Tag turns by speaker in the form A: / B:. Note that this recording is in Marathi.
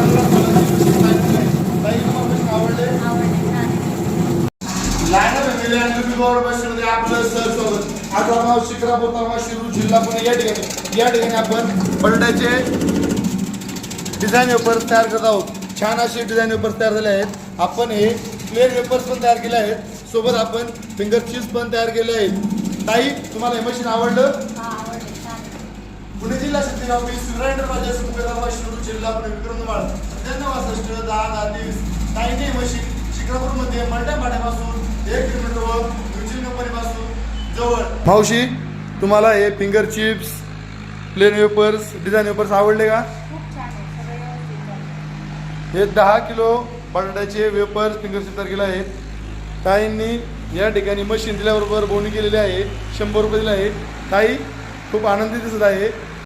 A: कलर ताई तुम्हाला मशीन आवडले लहान फॅमिली आणि तुम्ही गौरव बसमध्ये आपलं सर सोबत आज नाव शिक्रापूर तालुका शिरूर जिल्हा पुणे या ठिकाणी या ठिकाणी आपण बर्डाचे डिझाईन वेपर्स तयार करत आहोत. छान असे डिझाईन वेपर्स तयार झाले आहेत. आपण हे प्लेन वेपर्स पण तयार केले आहेत. सोबत आपण फिंगर चिप्स पण तयार केले आहेत. ताई तुम्हाला हे मशीन आवडलं? पुणे जिल्हा शक्ती ऑफिस सुरेंद्र राजा सुपेदार शिरूर जिल्हा पुणे विक्रमवाड वासष्ट दहा शिक्रापूरमध्ये एक किलोमीटरवर म्युच्युअल कंपनीपासून जवळ. मावशी तुम्हाला हे finger chips plain wafers design wafers आवडले का? हे दहा किलो बटाट्याचे वेपर्स फिंगर चिप्स तयार केले आहेत. ताईंनी या ठिकाणी मशीन दिल्याबरोबर बोवणी केलेली आहे शंभर रुपये दिले आहे ताई खूप आनंदी दिसत आहे.